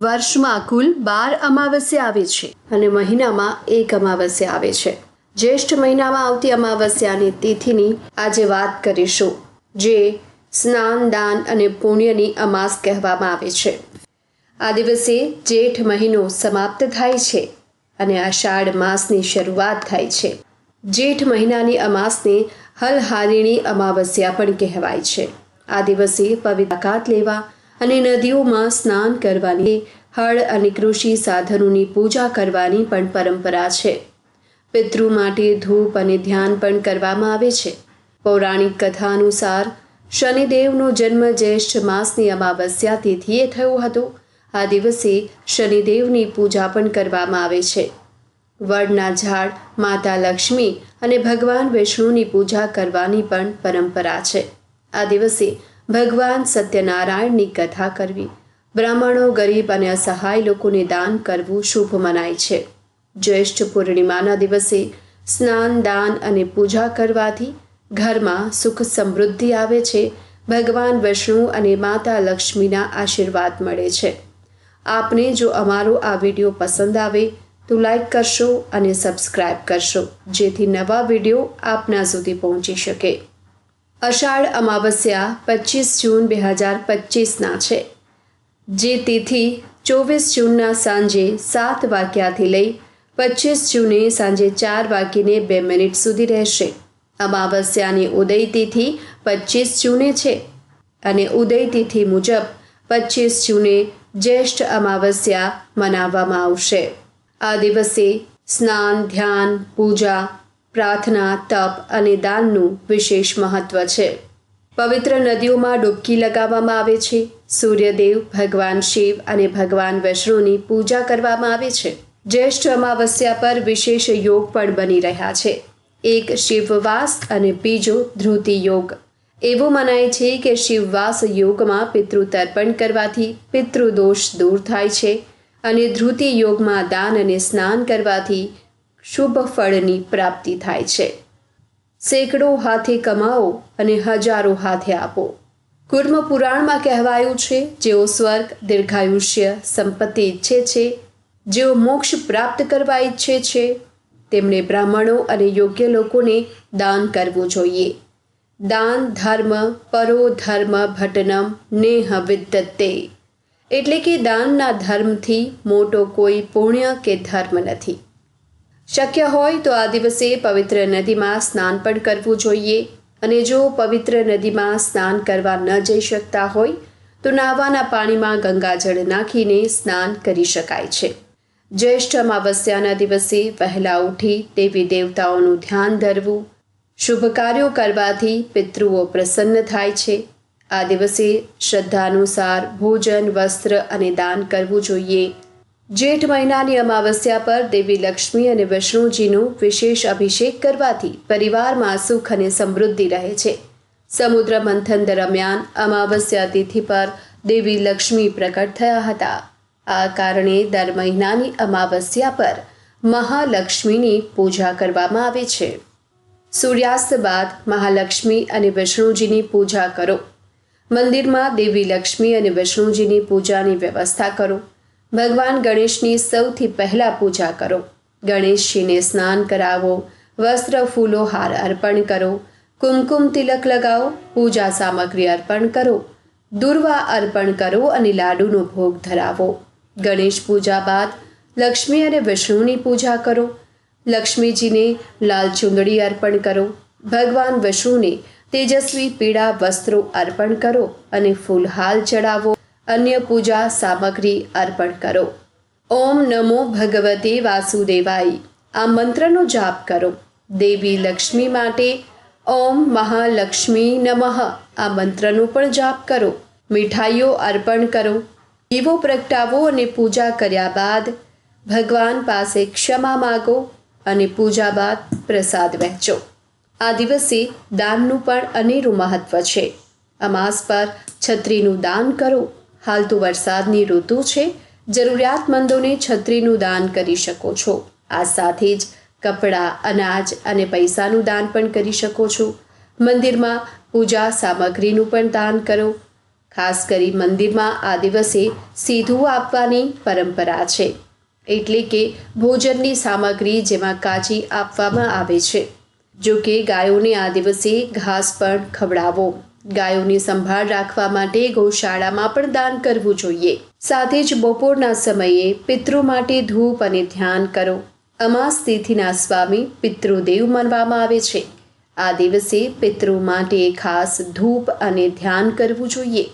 વર્ષમાં કુલ બાર અમાવસ્યા આવે છે અને મહિનામાં એક અમાવસ્યા આવે છે. જ્યેષ્ઠ મહિનામાં આવતી અમાવસ્યાની તિથિની આજે વાત કરીશું, જે સ્નાન, દાન અને પુણ્યની અમાસ કહેવામાં આવે છે. આ દિવસે જેઠ મહિનો સમાપ્ત થાય છે અને અષાઢ માસની શરૂઆત થાય છે. જેઠ મહિનાની અમાસને હલહારીણી અમાવસ્યા પણ કહેવાય છે. આ દિવસે પવિત્રાકાત લેવા અને નદીઓમાં સ્નાન કરવાની, હળ અને કૃષિ સાધનોની પૂજા કરવાની પણ પરંપરા છે. પિતૃ માટે ધૂપ અને ધ્યાન પણ કરવામાં આવે છે. પૌરાણિક કથા અનુસાર, શનિદેવનો જન્મ જ્યેષ્ઠ માસની અમાવસ્યા તિથિએ થયો હતો. આ દિવસે શનિદેવની પૂજા પણ કરવામાં આવે છે. વડના ઝાડ, માતા લક્ષ્મી અને ભગવાન વિષ્ણુની પૂજા કરવાની પણ પરંપરા છે. આ દિવસે ભગવાન સત્યનારાયણની કથા કરવી. બ્રાહ્મણો, ગરીબ અને અસહાય લોકોને દાન કરવું શુભ મનાય છે. જ્યેષ્ઠ પૂર્ણિમાના દિવસે સ્નાન, દાન અને પૂજા કરવાથી ઘરમાં સુખ સમૃદ્ધિ આવે છે. ભગવાન વિષ્ણુ અને માતા લક્ષ્મીના આશીર્વાદ મળે છે. આપને જો અમારો આ વીડિયો પસંદ આવે તો લાઈક કરશો અને સબસ્ક્રાઈબ કરશો, જેથી નવા વીડિયો આપના સુધી પહોંચી શકે. અષાઢ અમાવસ્યા પચીસ જૂન બે હજાર પચીસના છે. જે તિથિ ચોવીસ જૂનના સાંજે સાત વાગ્યાથી લઈ પચીસ જૂને સાંજે ચાર વાગીને બે મિનિટ સુધી રહેશે. અમાવસ્યાની ઉદય તિથિ પચીસ જૂને છે અને ઉદય તિથિ મુજબ પચીસ જૂને જ્યેષ્ઠ અમાવસ્યા મનાવવામાં આવશે. આ દિવસે સ્નાન, ધ્યાન, પૂજા પ્રાર્થના, તપ અને દાનનું વિશેષ મહત્વ છે. પવિત્ર નદીઓમાં ડૂબકી લગાવવામાં આવે છે. સૂર્યદેવ, ભગવાન શિવ અને ભગવાન વિષ્ણુની પૂજા કરવામાં આવે છે. જ્યેષ્ઠ અમાવસ્યા પર વિશેષ યોગ પણ બની રહ્યા છે. એક શિવવાસ અને બીજો ધ્રુતિ યોગ. એવું મનાય છે કે શિવવાસ યોગમાં પિતૃ તર્પણ કરવાથી પિતૃદોષ દૂર થાય છે અને ધ્રુતિ યોગમાં દાન અને સ્નાન કરવાથી શુભ ફળની પ્રાપ્તિ થાય છે. સેંકડો હાથે કમાઓ અને હજારો હાથે આપો. કુર્મ પુરાણમાં કહેવાયું છે, જેઓ સ્વર્ગ, દીર્ઘાયુષ્ય, સંપત્તિ ઈચ્છે છે, જેઓ મોક્ષ પ્રાપ્ત કરવા ઈચ્છે છે, તેમણે બ્રાહ્મણો અને યોગ્ય લોકોને દાન કરવું જોઈએ. દાન, ધર્મ, પરો ધર્મ, ભટનમ, નેહ વિદ્યતે એટલે કે દાનના ધર્મથી મોટો કોઈ પુણ્ય કે ધર્મ નથી. શક્ય હોય તો આ દિવસે પવિત્ર નદીમાં સ્નાન પણ કરવું જોઈએ. અને જો પવિત્ર નદીમાં સ્નાન કરવા ન જઈ શકતા હોય, તો નાવાના પાણીમાં ગંગાજળ નાખીને સ્નાન કરી શકાય છે. જ્યેષ્ઠ અમાવસ્યાના દિવસે વહેલા ઉઠી દેવી દેવતાઓનું ધ્યાન ધરવું, શુભ કાર્યો કરવાથી પિતૃઓ પ્રસન્ન થાય છે. આ દિવસે શ્રદ્ધા અનુસાર ભોજન, વસ્ત્ર અને દાન કરવું જોઈએ. જેઠ મહિનાની અમાવસ્યા પર દેવી લક્ષ્મી અને વિષ્ણુજીનો વિશેષ અભિષેક કરવાથી પરિવારમાં સુખ અને સમૃદ્ધિ રહે છે. સમુદ્ર મંથન દરમિયાન અમાવસ્યા તિથિ પર દેવી લક્ષ્મી પ્રગટ થયા હતા. આ કારણે દર મહિનાની અમાવસ્યા પર મહાલક્ષ્મીની પૂજા કરવામાં આવે છે. સૂર્યાસ્ત બાદ મહાલક્ષ્મી અને વિષ્ણુજીની પૂજા કરો. મંદિરમાં દેવી લક્ષ્મી અને વિષ્ણુજીની પૂજાની વ્યવસ્થા કરો. ભગવાન ગણેશની સૌથી પહેલાં પૂજા કરો. ગણેશજીને સ્નાન કરાવો, વસ્ત્ર, ફૂલો, હાર અર્પણ કરો, કુમકુમ તિલક લગાવો, પૂજા સામગ્રી અર્પણ કરો, દુર્વા અર્પણ કરો અને લાડુનો ભોગ ધરાવો. ગણેશ પૂજા બાદ લક્ષ્મી અને વિષ્ણુની પૂજા કરો. લક્ષ્મીજીને લાલ ચુંદડી અર્પણ કરો. ભગવાન વિષ્ણુને તેજસ્વી પીળા વસ્ત્રો અર્પણ કરો અને ફૂલહાલ ચડાવો. અન્ય પૂજા સામગ્રી અર્પણ કરો. ઓમ નમો ભગવતે વાસુદેવાય. આ મંત્રનો જાપ કરો. દેવી લક્ષ્મી માટે ઓમ મહાલક્ષ્મી નમઃ. આ મંત્રનો પણ જાપ કરો. મીઠાઈઓ અર્પણ કરો. દીવો પ્રગટાવો અને પૂજા કર્યા બાદ ભગવાન પાસે ક્ષમા માગો અને પૂજા બાદ પ્રસાદ વહેંચો. આ દિવસે દાનનું પણ અનેરું મહત્વ છે. અમાસ પર છત્રીનું દાન કરો. હાલ તો વરસાદની ઋતુ છે, જરૂરિયાતમંદોને છત્રીનું દાન કરી શકો છો. આ સાથે જ કપડાં, અનાજ અને પૈસાનું દાન પણ કરી શકો છો. મંદિરમાં પૂજા સામગ્રીનું પણ દાન કરો. ખાસ કરી મંદિરમાં આ દિવસે સીધું આપવાની પરંપરા છે. એટલે કે ભોજનની સામગ્રી જેમાં કાચી આપવામાં આવે છે. જો કે ગાયોને આ દિવસે ઘાસ પણ ખવડાવો. ગાયોની સંભાળ રાખવા માટે ગૌશાળામાં પણ દાન કરવું જોઈએ. સાથે જ બપોરના સમયે પિતૃ માટે ધૂપ અને ધ્યાન કરો. અમાસ તિથિના સ્વામી પિતૃદેવ માનવામાં આવે છે. આ દિવસે પિતૃ માટે ખાસ ધૂપ અને ધ્યાન કરવું જોઈએ.